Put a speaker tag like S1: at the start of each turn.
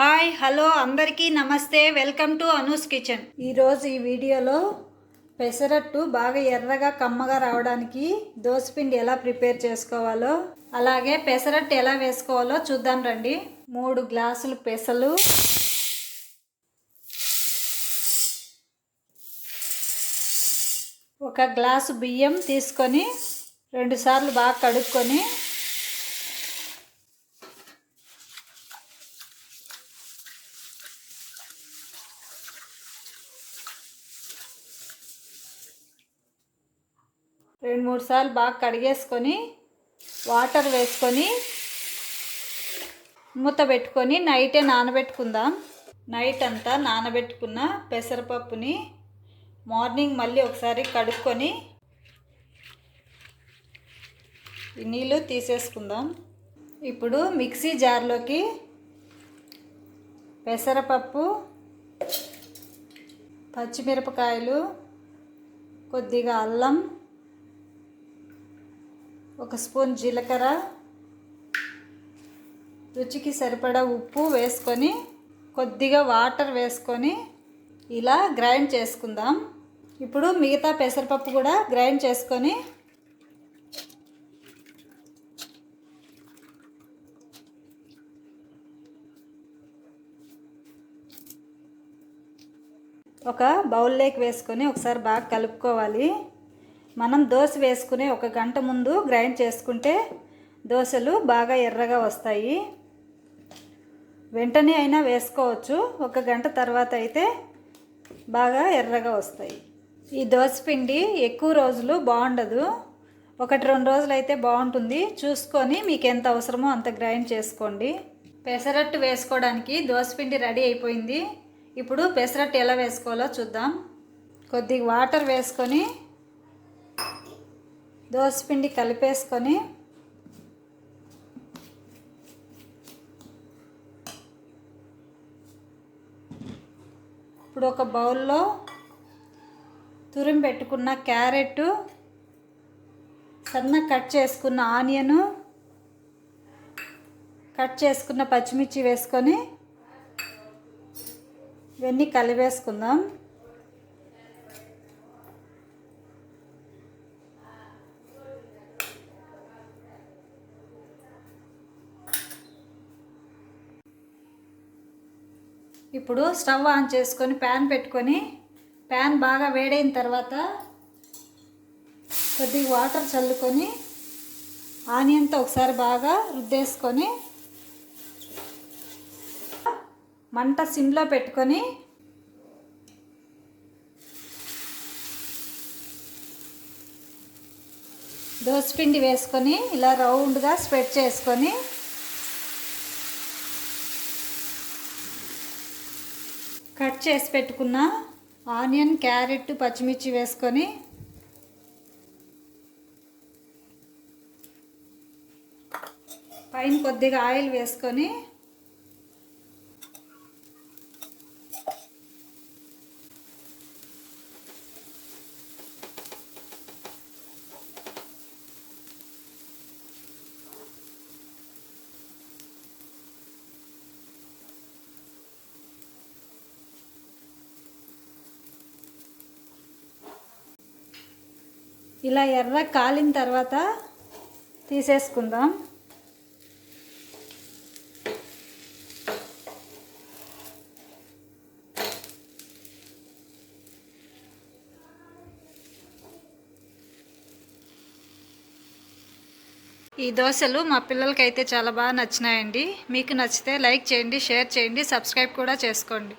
S1: Hi hello అందరికీ నమస్తే. Welcome to Anu's kitchen. ఈరోజు ఈ వీడియోలో పెసరట్టు బాగా ఎర్రగా కమ్మగా రావడానికి దోసపిండి ఎలా ప్రిపేర్ చేసుకోవాలో అలాగే పెసరట్టు ఎలా వేసుకోవాలో చూద్దాం రండి. మూడు గ్లాసులు పెసలు. ఒక గ్లాసు బియ్యం తీసుకొని రెండుసార్లు బాగా కడుక్కొని రెండు మూడు సార్లు బాగా కడిగేసుకొని వాటర్ వేసుకొని మూత పెట్టుకొని నైటే నానబెట్టుకుందాం. నైట్ అంతా నానబెట్టుకున్న పెసరపప్పుని మార్నింగ్ మళ్ళీ ఒకసారి కడుక్కొని నీళ్ళు తీసేసుకుందాం. ఇప్పుడు మిక్సీ జార్లోకి పెసరపప్పు పచ్చిమిరపకాయలు కొద్దిగా అల్లం ఒక స్పూన్ జీలకర్ర. రుచికి సరిపడా ఉప్పు వేసుకొని కొద్దిగా వాటర్ వేసుకొని ఇలా గ్రైండ్ చేసుకుందాం. ఇప్పుడు మిగతా పెసరపప్పు కూడా గ్రైండ్ చేసుకొని ఒక బౌల్లోకి వేసుకొని ఒకసారి బాగా కలుపుకోవాలి. మనం దోశ వేసుకునే ఒక గంట ముందు గ్రైండ్ చేసుకుంటే దోశలు బాగా ఎర్రగా వస్తాయి. వెంటనే అయినా వేసుకోవచ్చు. ఒక గంట తర్వాత అయితే బాగా ఎర్రగా వస్తాయి. ఈ దోశ పిండి ఎక్కువ రోజులు బాగుండదు. ఒకటి రెండు రోజులు అయితే బాగుంటుంది. చూసుకొని మీకు ఎంత అవసరమో అంత గ్రైండ్ చేసుకోండి. పెసరట్టు వేసుకోవడానికి పిండి రెడీ అయిపోయింది. ఇప్పుడు పెసరట్టు ఎలా వేసుకోవాలో చూద్దాం. కొద్దిగా వాటర్ వేసుకొని దోసపిండి కలిపేసుకొని ఇప్పుడు ఒక బౌల్లో తురిమి పెట్టుకున్న క్యారెట్ సన్న కట్ చేసుకున్న ఆనియను కట్ చేసుకున్న పచ్చిమిర్చి వేసుకొని ఇవన్నీ కలిపేసుకుందాం. ఇప్పుడు స్టవ్ ఆన్ చేసుకొని ప్యాన్ పెట్టుకొని ప్యాన్ బాగా వేడైన తర్వాత కొద్దిగా వాటర్ చల్లుకొని ఆనియన్తో ఒకసారి బాగా రుద్దేసుకొని మంట సిమ్లో పెట్టుకొని దోసపిండి వేసుకొని ఇలా రౌండ్గా స్ప్రెడ్ చేసుకొని కట్ చేసి పెట్టుకున్న ఆనియన్ క్యారెట్ పచ్చిమిర్చి వేసుకొని పైన కొద్దిగా ఆయిల్ వేసుకొని ఇలా ఎర్ర కాలిన తర్వాత తీసేసుకుందాం. ఈ దోశలు మా పిల్లలకైతే చాలా బాగా నచ్చినాయండి. మీకు నచ్చితే లైక్ చేయండి షేర్ చేయండి సబ్స్క్రైబ్ కూడా చేసుకోండి.